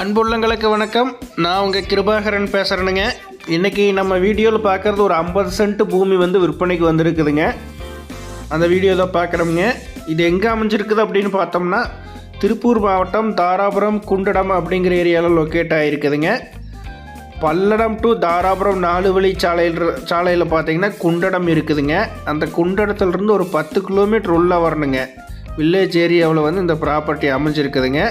அன்புள்ளங்களுக்கு வணக்கம். நான் உங்கள் கிருபாகரன் பேசுகிறேனுங்க இன்றைக்கி நம்ம வீடியோவில் பார்க்குறது ஒரு ஐம்பது சென்ட் பூமி வந்து விற்பனைக்கு வந்திருக்குதுங்க. அந்த வீடியோ தான் பார்க்குறோமுங்க இது எங்கே அமைஞ்சிருக்குது அப்படின்னு பார்த்தோம்னா திருப்பூர் மாவட்டம் தாராபுரம் குண்டடம் அப்படிங்கிற ஏரியாவில் லொக்கேட் ஆகிருக்குதுங்க பல்லடம் டு தாராபுரம் நாலு வழி சாலையில் சாலையில் பார்த்தீங்கன்னா குண்டடம் இருக்குதுங்க. அந்த குண்டடத்துலேருந்து ஒரு பத்து கிலோமீட்டர் உள்ளே வரணுங்க. வில்லேஜ் ஏரியாவில் வந்து இந்த ப்ராப்பர்ட்டி அமைஞ்சிருக்குதுங்க.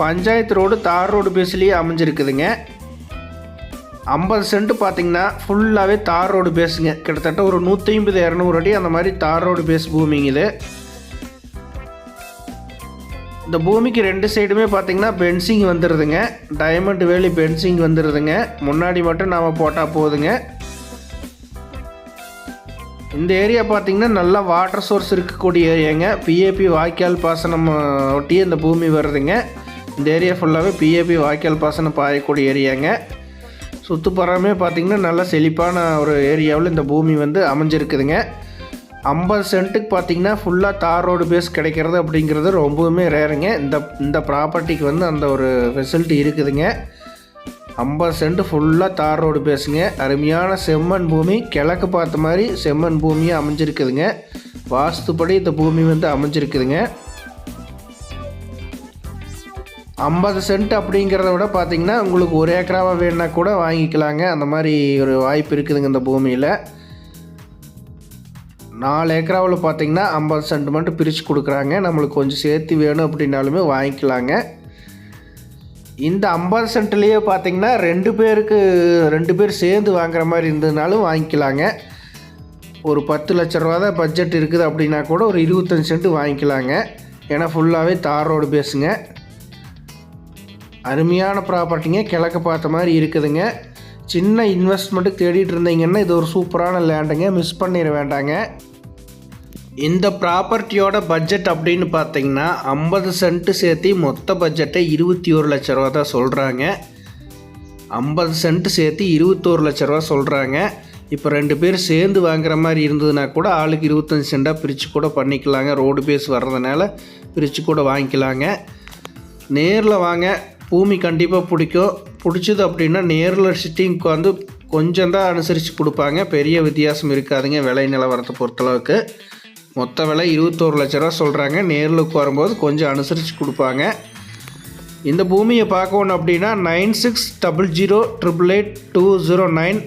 பஞ்சாயத்து ரோடு தார் ரோடு பேஸ்லேயே அமைஞ்சிருக்குதுங்க. ஐம்பது சென்ட் பார்த்தீங்கன்னா ஃபுல்லாகவே தார் ரோடு பேஸுங்க. கிட்டத்தட்ட ஒரு நூற்றி ஐம்பது இரநூறு அடி அந்த மாதிரி தார் ரோடு பேஸ் பூமிங்க இது. இந்த பூமிக்கு ரெண்டு சைடுமே பார்த்தீங்கன்னா பென்சிங் வந்துடுதுங்க டைமண்ட் வேலி பென்சிங் வந்துடுதுங்க முன்னாடி மட்டும் நாம் போட்டால் போதுங்க. இந்த ஏரியா பார்த்தீங்கன்னா நல்லா வாட்டர் சோர்ஸ் இருக்கக்கூடிய ஏரியாங்க. பிஏபி வாய்க்கால் பாசனம் ஒட்டி இந்த பூமி வருதுங்க. இந்த ஏரியா ஃபுல்லாகவே பிஏபி வாய்க்கால் பாசனம் பாயக்கூடிய ஏரியாங்க சுற்றுப்புறமே பார்த்திங்கன்னா நல்லா செழிப்பான ஒரு ஏரியாவில் இந்த பூமி வந்து அமைஞ்சிருக்குதுங்க. ஐம்பது சென்ட்டுக்கு பார்த்தீங்கன்னா ஃபுல்லாக தார் ரோடு பேஸ் கிடைக்கிறது அப்படிங்கிறது ரொம்பவுமே ரேருங்க இந்த இந்த ப்ராப்பர்ட்டிக்கு வந்து அந்த ஒரு ஃபெசிலிட்டி இருக்குதுங்க. ஐம்பது சென்ட் ஃபுல்லாக தார் ரோடு பேஸுங்க அருமையான செம்மண் பூமி கிழக்கு பார்த்த மாதிரி செம்மண் பூமியாக அமைஞ்சிருக்குதுங்க. வாஸ்துப்படி இந்த பூமி வந்து அமைஞ்சிருக்குதுங்க. ஐம்பது சென்ட் அப்படிங்கிறத விட பார்த்தீங்கன்னா உங்களுக்கு ஒரு ஏக்கராவாக வேணுன்னா கூட வாங்கிக்கலாங்க. அந்த மாதிரி ஒரு வாய்ப்பு இருக்குதுங்க இந்த பூமியில். நாலு ஏக்கராவில் பார்த்திங்கன்னா ஐம்பது சென்ட் மட்டும் பிரித்து கொடுக்குறாங்க. நம்மளுக்கு கொஞ்சம் சேர்த்து வேணும் அப்படின்னாலுமே வாங்கிக்கலாங்க. இந்த ஐம்பது சென்ட்லேயே பார்த்தீங்கன்னா ரெண்டு பேருக்கு ரெண்டு பேர் சேர்ந்து வாங்குற மாதிரி இருந்ததுனாலும் வாங்கிக்கலாங்க. ஒரு பத்து லட்ச ரூபா தான் பட்ஜெட் இருக்குது அப்படின்னா கூட ஒரு இருபத்தஞ்சி சென்ட் வாங்கிக்கலாங்க. ஏன்னா ஃபுல்லாகவே தார் ரோடு பேசுங்க அருமையான ப்ராப்பர்ட்டிங்க கிழக்க பார்த்த மாதிரி இருக்குதுங்க. சின்ன இன்வெஸ்ட்மெண்ட்டு தேடிட்டு இருந்தீங்கன்னா இது ஒரு சூப்பரான லேண்டுங்க மிஸ் பண்ணிட வேண்டாங்க. இந்த ப்ராப்பர்ட்டியோட பட்ஜெட் அப்படின்னு பார்த்தீங்கன்னா ஐம்பது சென்ட்டு சேர்த்து மொத்த பட்ஜெட்டை இருபத்தி ஒரு லட்ச ரூபா தான் சொல்கிறாங்க ஐம்பது சென்ட்டு சேர்த்து இருபத்தோரு லட்ச ரூபா சொல்கிறாங்க இப்போ ரெண்டு பேர் சேர்ந்து வாங்குற மாதிரி இருந்ததுன்னா கூட ஆளுக்கு இருபத்தஞ்சி சென்டாக பிரித்து கூட பண்ணிக்கலாங்க. ரோடு பேஸ் வர்றதுனால பிரித்து கூட வாங்கிக்கலாங்க. நேரில் வாங்க. பூமி கண்டிப்பாக பிடிக்கும். பிடிச்சது அப்படின்னா நேரில் சிட்டிங் உட்காந்து கொஞ்சம் தான் அனுசரித்து கொடுப்பாங்க. பெரிய வித்தியாசம் இருக்காதுங்க விலை நிலவரத்தை பொறுத்தளவுக்கு. மொத்த விலை இருபத்தோரு லட்ச ரூபா சொல்கிறாங்க நேரில் உட்காரும்போது கொஞ்சம் அனுசரித்து கொடுப்பாங்க. இந்த பூமியை பார்க்கணும் அப்படின்னா nine six double zero triple eight two zero nine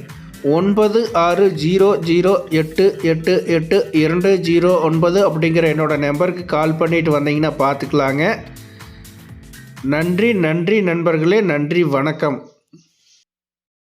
ஒன்பது ஆறு ஜீரோ ஜீரோ எட்டு எட்டு எட்டு இரண்டு ஜீரோ ஒன்பது அப்படிங்கிற என்னோடய நம்பருக்கு கால் பண்ணிவிட்டு வந்தீங்கன்னா பார்த்துக்கலாங்க. நன்றி நன்றி நண்பர்களே நன்றி வணக்கம்.